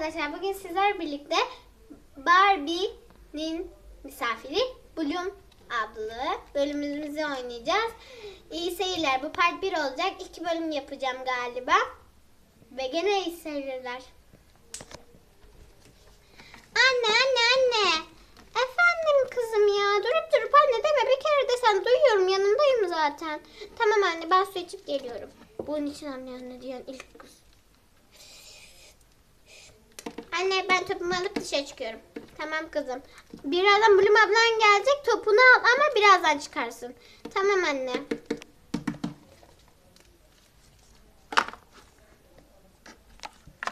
arkadaşlar bugün sizler birlikte Barbie'nin misafiri Bloom adlı bölümümüzü oynayacağız. İyi seyirler. Bu part 1 olacak. İki bölüm yapacağım galiba. Ve gene iyi seyirler. Anne anne anne. Efendim kızım ya. Durup durup anne deme. Bir kere de sen duyuyorum. Yanındayım zaten. Tamam anne ben su içip geliyorum. Bunun için anne anne diyen ilk kız. Anne ben topumu alıp dışarı çıkıyorum. Tamam kızım. Birazdan Bloom ablan gelecek. Topunu al ama birazdan çıkarsın. Tamam anne.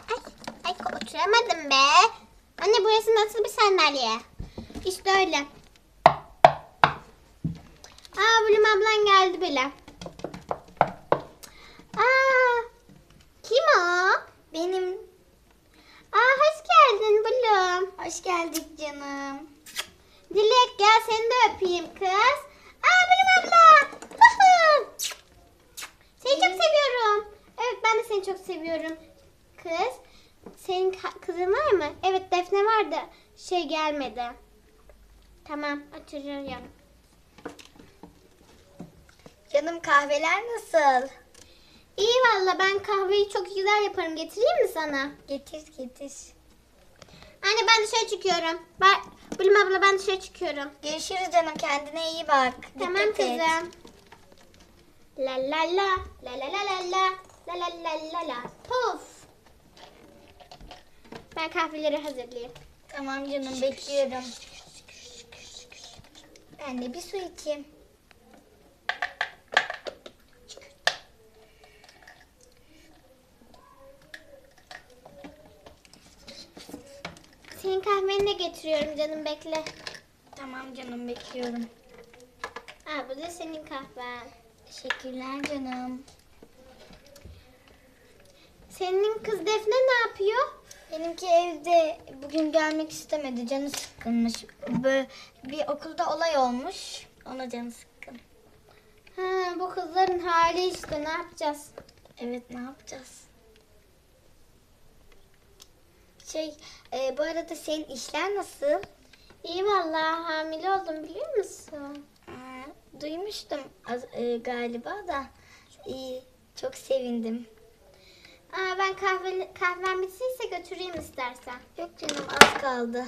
Ay, ay oturamadım be. Anne burası nasıl bir sandalye? İşte öyle. Aa Bloom ablan geldi bile. Aa kim o? Benim. Aa hoş geldin Bloom. Hoş geldik canım. Dilek gel seni de öpeyim kız. Aa Bloom abla. Seni çok seviyorum. Evet ben de seni çok seviyorum. Kız. Senin kızın var mı? Evet Defne vardı. Şey gelmedi. Tamam oturuyorum. Canım kahveler nasıl? İyi valla ben kahveyi çok güzel yaparım. Getireyim mi sana? Getir getir. Anne ben dışarı çıkıyorum. Ben, Bloom abla ben dışarı çıkıyorum. Görüşürüz canım kendine iyi bak. Tamam Dikkat et. kızım. La la la la la la la la la la la la la Puf. Ben kahveleri hazırlayayım. Tamam canım bekliyorum. Ben de bir su içeyim. Senin kahveni de getiriyorum canım bekle. Tamam canım bekliyorum. Aa bu da senin kahven. Teşekkürler canım. Senin kız Defne ne yapıyor? Benimki evde bugün gelmek istemedi. Canı sıkkınmış. Böyle bir okulda olay olmuş. Ona canı sıkkın. Ha bu kızların hali işte ne yapacağız? Evet ne yapacağız? Şey e, bu arada senin işler nasıl? İyi vallahi hamile oldum biliyor musun? Aa, duymuştum az, e, galiba da. İyi çok sevindim. Aa ben kahve, kahven bitiyse götüreyim istersen. Yok canım az kaldı.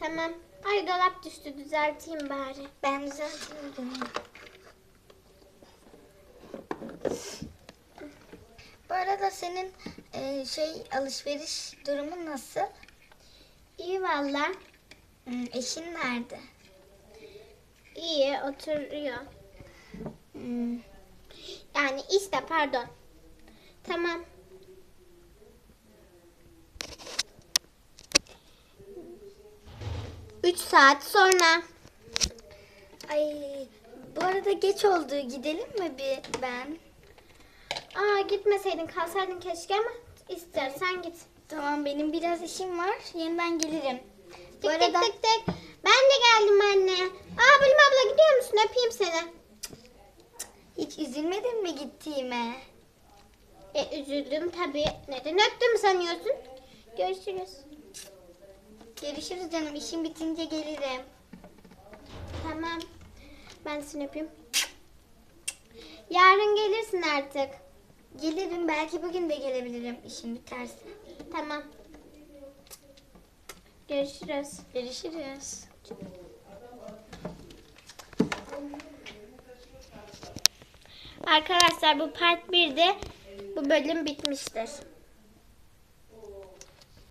Tamam. Ay dolap düştü düzelteyim bari. Ben düzelteyim canım. Bu arada senin e, şey alışveriş durumun nasıl? İyi valla. Hmm, eşin nerede? İyi oturuyor. Hmm, Yani işte pardon. Tamam. Üç saat sonra. Ay bu arada geç oldu. Gidelim mi bir ben? Aa gitmeseydin kalsaydın keşke ama istersen git. Tamam benim biraz işim var. Yeniden gelirim. Tık Bu arada tık tık tık. Ben de geldim anne. Aa Bülüm abla gidiyor musun? Öpeyim seni. hiç üzülmedin mi gittiğime? E üzüldüm tabii. Neden öptüm sanıyorsun? Görüşürüz. Görüşürüz canım. İşim bitince gelirim. Tamam. Ben seni öpeyim. Yarın gelirsin artık. Gelirim. Belki bugün de gelebilirim işim biterse. Tamam. Görüşürüz. Görüşürüz. Arkadaşlar bu part 1'de bu bölüm bitmiştir.